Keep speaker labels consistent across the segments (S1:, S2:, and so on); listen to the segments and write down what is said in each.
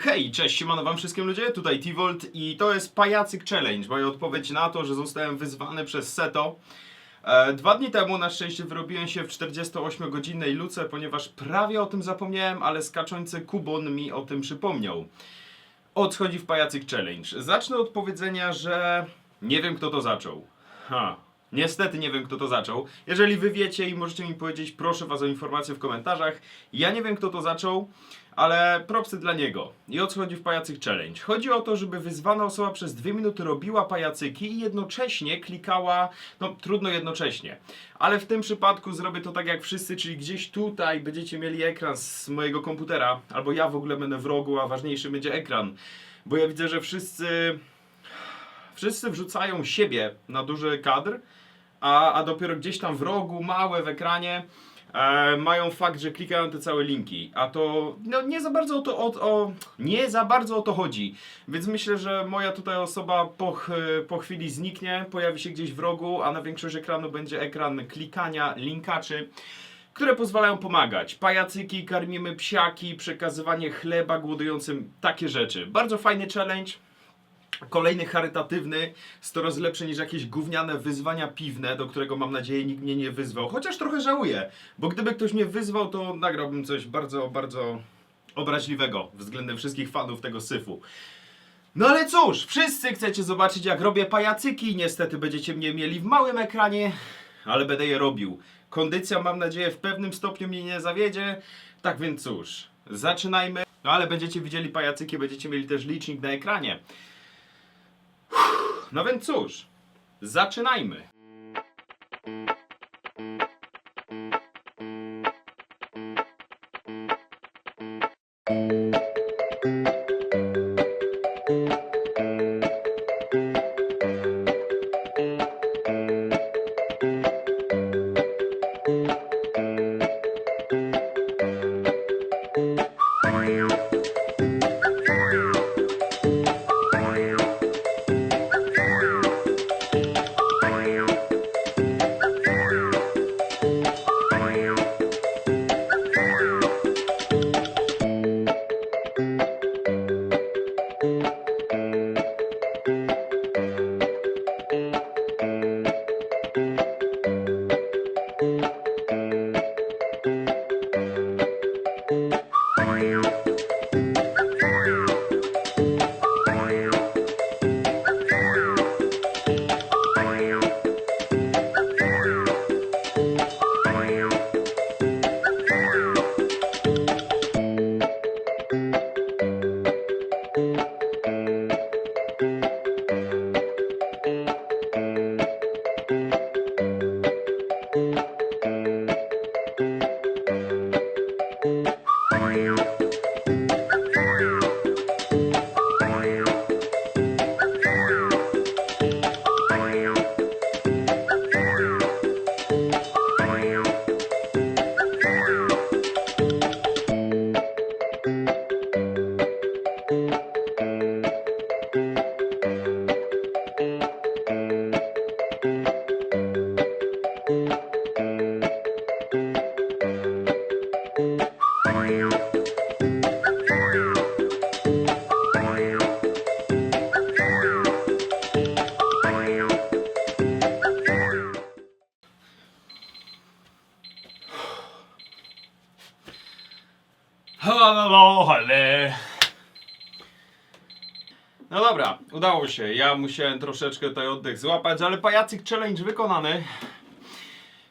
S1: Hej, cześć, siemano wam wszystkim ludzie, tutaj T-Volt i to jest Pajacyk Challenge, moja odpowiedź na to, że zostałem wyzwany przez Seto. E, dwa dni temu na szczęście wyrobiłem się w 48-godzinnej luce, ponieważ prawie o tym zapomniałem, ale skaczący Kubon mi o tym przypomniał. Odchodzi w Pajacyk Challenge. Zacznę od powiedzenia, że nie wiem kto to zaczął. Ha. Niestety nie wiem kto to zaczął. Jeżeli wy wiecie i możecie mi powiedzieć, proszę was o informację w komentarzach. Ja nie wiem kto to zaczął, ale propsy dla niego. I o co chodzi w Pajacyk Challenge? Chodzi o to, żeby wyzwana osoba przez dwie minuty robiła pajacyki i jednocześnie klikała, no trudno jednocześnie, ale w tym przypadku zrobię to tak jak wszyscy, czyli gdzieś tutaj będziecie mieli ekran z mojego komputera, albo ja w ogóle będę w rogu, a ważniejszy będzie ekran. Bo ja widzę, że wszyscy wszyscy wrzucają siebie na duży kadr, a, a dopiero gdzieś tam w rogu, małe w ekranie, e, mają fakt, że klikają te całe linki. A to no, nie za bardzo o to o, o, nie za bardzo o to chodzi. Więc myślę, że moja tutaj osoba po, po chwili zniknie, pojawi się gdzieś w rogu, a na większość ekranu będzie ekran klikania linkaczy które pozwalają pomagać. Pajacyki, karmimy psiaki, przekazywanie chleba głodującym, takie rzeczy. Bardzo fajny challenge. Kolejny charytatywny, 100 razy lepszy niż jakieś gówniane wyzwania piwne, do którego mam nadzieję nikt mnie nie wyzwał. Chociaż trochę żałuję, bo gdyby ktoś mnie wyzwał, to nagrałbym coś bardzo, bardzo obraźliwego względem wszystkich fanów tego syfu. No ale cóż, wszyscy chcecie zobaczyć jak robię pajacyki, niestety będziecie mnie mieli w małym ekranie, ale będę je robił. Kondycja mam nadzieję w pewnym stopniu mnie nie zawiedzie, tak więc cóż, zaczynajmy. No ale będziecie widzieli pajacyki, będziecie mieli też licznik na ekranie. No więc cóż, zaczynajmy. Halo, ale. No dobra, udało się. Ja musiałem troszeczkę tutaj oddech złapać, ale pajacyk challenge wykonany.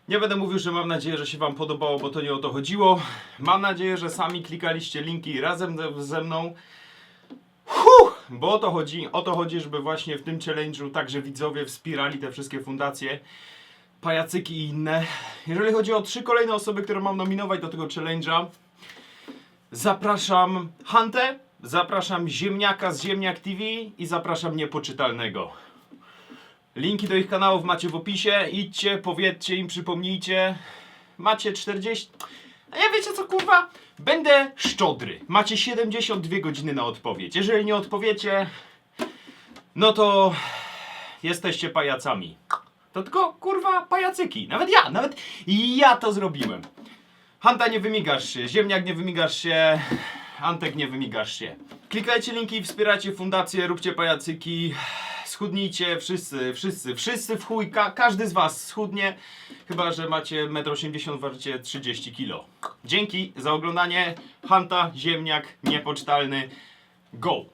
S1: Nie będę mówił, że mam nadzieję, że się Wam podobało, bo to nie o to chodziło. Mam nadzieję, że sami klikaliście linki razem ze, mną. Huh, bo o to chodzi, o to chodzi, żeby właśnie w tym challenge'u także widzowie wspierali te wszystkie fundacje, pajacyki i inne. Jeżeli chodzi o trzy kolejne osoby, które mam nominować do tego challenge'a, Zapraszam Hantę, zapraszam Ziemniaka z Ziemniak TV i zapraszam Niepoczytalnego. Linki do ich kanałów macie w opisie. Idźcie, powiedzcie im, przypomnijcie. Macie 40. A ja wiecie co kurwa? Będę szczodry. Macie 72 godziny na odpowiedź. Jeżeli nie odpowiecie, no to jesteście pajacami. To tylko kurwa pajacyki. Nawet ja, nawet ja to zrobiłem. Hanta nie wymigasz się, ziemniak nie wymigasz się, Antek nie wymigasz się. Klikajcie linki, wspieracie fundację, róbcie pajacyki, schudnijcie, wszyscy, wszyscy, wszyscy w chuj, ka każdy z was schudnie, chyba że macie 1,80 m, ważycie 30 kg. Dzięki za oglądanie, Hanta, ziemniak, niepocztalny, go!